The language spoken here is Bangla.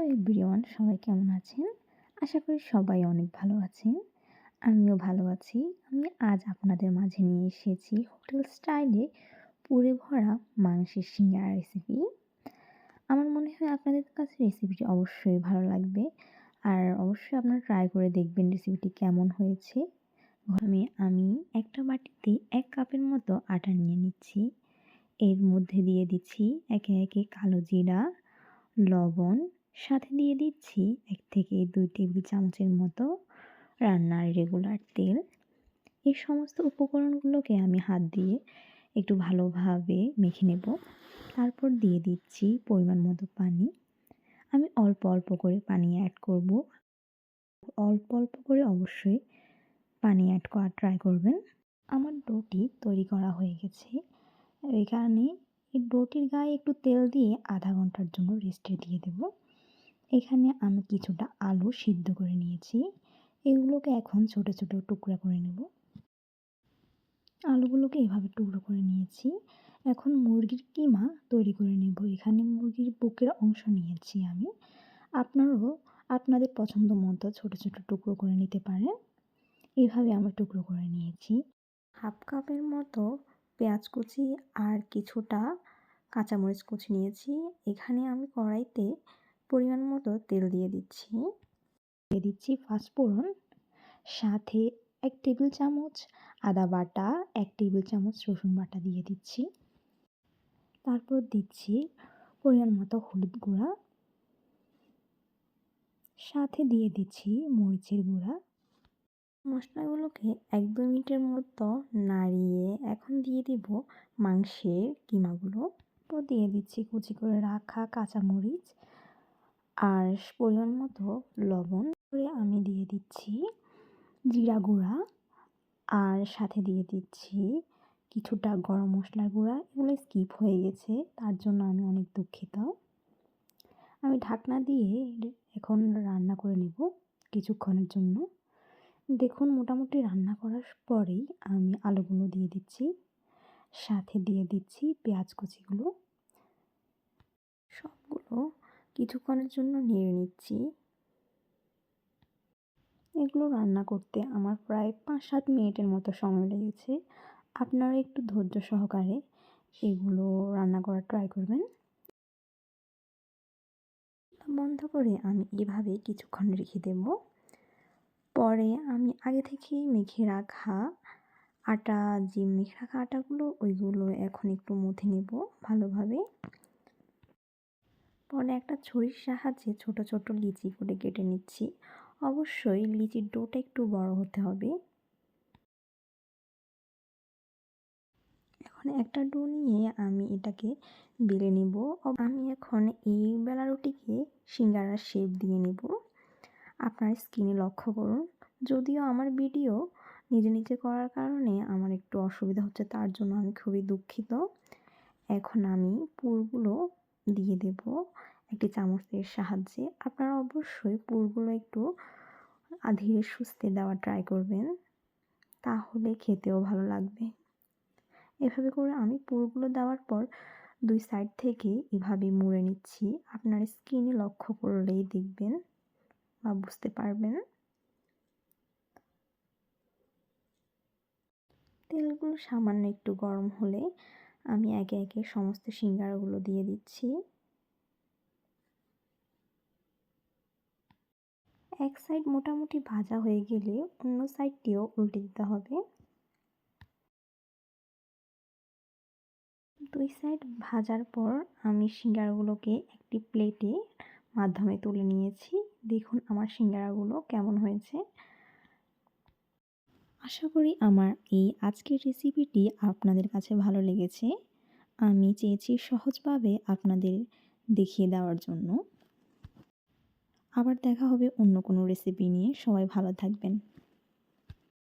হ্যালো এভরিওয়ান, সবাই কেমন আছেন? আশা করি সবাই অনেক ভালো আছেন। আমিও ভালো আছি। আমি আজ আপনাদের মাঝে নিয়ে এসেছি হোটেল স্টাইলে পুরে ভরা মাংসের সিঙ্গারা রেসিপি আমার মনে হয় আপনাদের কাছে রেসিপিটি অবশ্যই ভালো লাগবে। আর অবশ্যই আপনারা ট্রাই করে দেখবেন রেসিপিটি কেমন হয়েছে। আমি আমি একটা বাটিতে এক কাপের মতো আটা নিয়ে নিচ্ছি। এর মধ্যে দিয়ে দিচ্ছি একে একে কালো জিরা, লবণ সাথে দিয়ে দিচ্ছি এক থেকে দুই টেবিল চামচের মতো রান্নার রেগুলার তেল। এই সমস্ত উপকরণগুলোকে আমি হাত দিয়ে একটু ভালোভাবে মেখে নেব। তারপর দিয়ে দিচ্ছি পরিমাণ মতো পানি। আমি অল্প অল্প করে পানি অ্যাড করব। অল্প অল্প করে অবশ্যই পানি অ্যাড করার ট্রাই করবেন। আমার ডোটি তৈরি করা হয়ে গেছে। এই কারণে এই ডোটির গায়ে একটু তেল দিয়ে আধা ঘণ্টার জন্য রেস্টে দিয়ে দেব। এখানে আমি কিছুটা আলু সিদ্ধ করে নিয়েছি। এগুলোকে এখন ছোট ছোট টুকরা করে নেব। আলুগুলোকে এভাবে টুকরো করে নিয়েছি। এখন মুরগির কিমা তৈরি করে নেব। এখানে মুরগির বুকের অংশ নিয়েছি আমি। আপনারাও আপনাদের পছন্দ মতো ছোটো ছোটো টুকরো করে নিতে পারেন। এভাবে আমি টুকরো করে নিয়েছি। হাফ কাপের মতো পেঁয়াজ কুচি আর কিছুটা কাঁচামরিচ কুচি নিয়েছি। এখানে আমি কড়াইতে পরিমাণ মতো তেল দিয়ে দিচ্ছি। দিয়ে দিচ্ছি পাঁচফোড়ন, সাথে এক টেবিল চামচ আদা বাটা, এক টেবিল চামচ রসুন বাটা দিয়ে দিচ্ছি। তারপর দিচ্ছি পরিমাণ মতো হলুদ গুঁড়া। সাথে দিয়ে দিচ্ছি মরিচের গুঁড়া। মশলাগুলোকে এক দু মিনিটের মতো নাড়িয়ে এখন দিয়ে দিব মাংসের কিমাগুলো। তো দিয়ে দিচ্ছি কুচি করে রাখা কাঁচামরিচ। আর পরিমাণ মতো লবণ করে আমি দিয়ে দিচ্ছি জিরা গুঁড়া আর সাথে দিয়ে দিচ্ছি কিছুটা গরম মশলার গুঁড়া। এগুলো স্কিপ হয়ে গেছে, তার জন্য আমি অনেক দুঃখিত। আমি ঢাকনা দিয়ে এখন রান্না করে নেব কিছুক্ষণের জন্য। দেখুন, মোটামুটি রান্না করার পরেই আমি আলুগুলো দিয়ে দিচ্ছি, সাথে দিয়ে দিচ্ছি পেঁয়াজ কুচিগুলো। সবগুলো কিছুক্ষণের জন্য নেড়ে নিচ্ছি। এগুলো রান্না করতে আমার প্রায় পাঁচ সাত মিনিটের মতো সময় লেগেছে। আপনারা একটু ধৈর্য সহকারে এগুলো রান্না করার ট্রাই করবেন। বন্ধ করে আমি এভাবে কিছুক্ষণ রেখে দেব। পরে আমি আগে থেকেই মেখে রাখা আটা, যে মেখে রাখা আটাগুলো, ওইগুলো এখন একটু মুথে নেব ভালোভাবে। পরে একটা ছুরির সাহায্যে ছোট ছোট লিচি করে কেটে নিচ্ছি। অবশ্যই লিচির ডোটা একটু বড় হতে হবে। এখন একটা ডো নিয়ে আমি এটাকে বেলে নেব। আমি এখন এই বেলা রুটিকে সিঙ্গারার শেপ দিয়ে নেব। আপনার স্কিনে লক্ষ্য করুন। যদিও আমার ভিডিও নিজে নিজে করার কারণে আমার একটু অসুবিধা হচ্ছে, তার জন্য আমি খুবই দুঃখিত। এখন আমি পুরগুলো দিয়ে দেব একটি চামচের সাহায্যে। আপনারা অবশ্যই পুরগুলো একটু ধীরে সুস্থে দেওয়া ট্রাই করবেন, তাহলে খেতেও ভালো লাগবে। এভাবে করে আমি পুরগুলো দেওয়ার পর দুই সাইড থেকে এভাবে মুড়ে নিচ্ছি। আপনার স্কিনে লক্ষ্য করলেই দেখবেন বা বুঝতে পারবেন। তেলগুলো সামান্য একটু গরম হলে আমি একে একে সমস্ত সিঙ্গারাগুলো দিয়ে দিচ্ছি। এক সাইড মোটামুটি ভাজা হয়ে গেলে অন্য সাইডটিও উল্টে দিতে হবে। দুই সাইড ভাজার পর আমি সিঙ্গারাগুলোকে একটি প্লেটে মাধ্যমে তুলে নিয়েছি। দেখুন আমার সিঙ্গারাগুলো কেমন হয়েছে। আশা করি আমার এই আজকের রেসিপিটি আপনাদের কাছে ভালো লেগেছে। আমি চেয়েছি সহজভাবে আপনাদের দেখিয়ে দেওয়ার জন্য। আবার দেখা হবে অন্য কোনো রেসিপি নিয়ে। সবাই ভালো থাকবেন।